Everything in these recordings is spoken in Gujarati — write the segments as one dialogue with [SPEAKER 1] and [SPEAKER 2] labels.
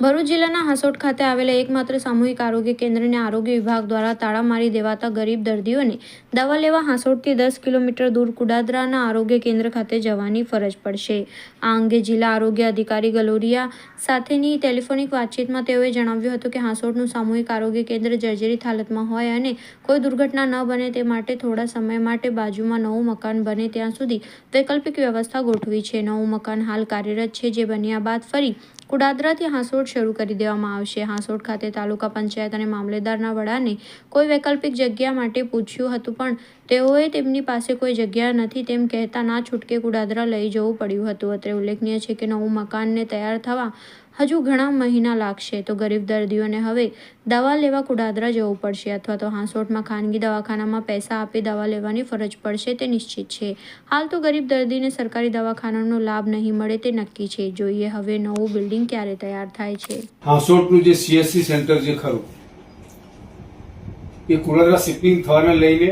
[SPEAKER 1] ભરૂચ જિલ્લાના હાસોટ ખાતે આવેલા એકમાત્ર સામૂહિક આરોગ્ય કેન્દ્રને આરોગ્ય વિભાગ દ્વારા તાળા મારી દેવાતા ગરીબ દર્દીઓને દવા લેવા હાંસોટથી દસ કિલોમીટર દૂર કુડાદરાના આરોગ્ય કેન્દ્ર ખાતે જવાની ફરજ પડશે. આ અંગે જિલ્લા આરોગ્ય અધિકારી ગલોરિયા સાથેની ટેલિફોનિક વાતચીતમાં તેઓએ જણાવ્યું હતું કે હાંસોટનું સામૂહિક આરોગ્ય કેન્દ્ર જર્જરિત હાલતમાં હોય અને કોઈ દુર્ઘટના ન બને તે માટે થોડા સમય માટે બાજુમાં નવું મકાન બને ત્યાં સુધી વૈકલ્પિક વ્યવસ્થા ગોઠવી છે. નવું મકાન હાલ કાર્યરત છે જે બન્યા બાદ ફરી કુડાદરાથી હાંસોટ શરૂ કરી દેવામાં આવશે. હાંસોટ ખાતે તાલુકા પંચાયત અને મામલેદારના વડાને કોઈ વૈકલ્પિક જગ્યા માટે પૂછ્યું હતું, પણ તેઓએ તેમની પાસે કોઈ જગ્યા નથી તેમ કહેતા ના છૂટકે કુડાદરા લઈ જવું પડ્યું હતું. અત્રે ઉલ્લેખનીય છે કે નવું મકાનને તૈયાર થવા હજુ ઘણા મહિના લાગશે. તો ગરીબ દર્દીઓને હવે દવા લેવા કુડાદરા જવું પડશે અથવા તો હાંસોટમાં ખાનગી દવાખાનામાં પૈસા આપી દવા લેવાની ફરજ પડશે તે નિશ્ચિત છે. હાલ તો ગરીબ દર્દીને સરકારી દવાખાનાનો લાભ નહીં મળે તે નક્કી છે. જોઈએ હવે નવું બિલ્ડિંગ ક્યારે તૈયાર થાય છે?
[SPEAKER 2] હાંસોટનું જે સીએસસી સેન્ટર જે ખરું, એ કુડાદરા શિપિંગ થવાને લઈને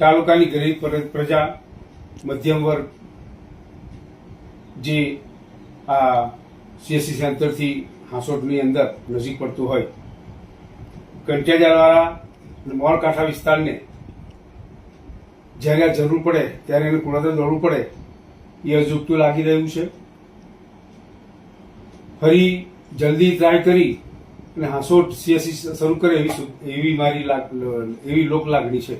[SPEAKER 2] તાલુકાની ગરીબ પ્રજા, મધ્યમ વર્ગ જે આ સીએસસી સેન્ટરથી હાંસોટની અંદર નજીક પડતું હોય કંટિયાજાવાળા અને મોળકાંઠા વિસ્તારને જ્યારે જરૂર પડે, ત્યારે એને કુડાદરા દોડવું પડે, એ અજુગતું લાગી રહ્યું છે. ફરી જલ્દી ટ્રાય કરી અને હાંસોટ સીએસસી શરૂ કરે એવી એવી મારી લાગ- એવી લોક લાગણી છે.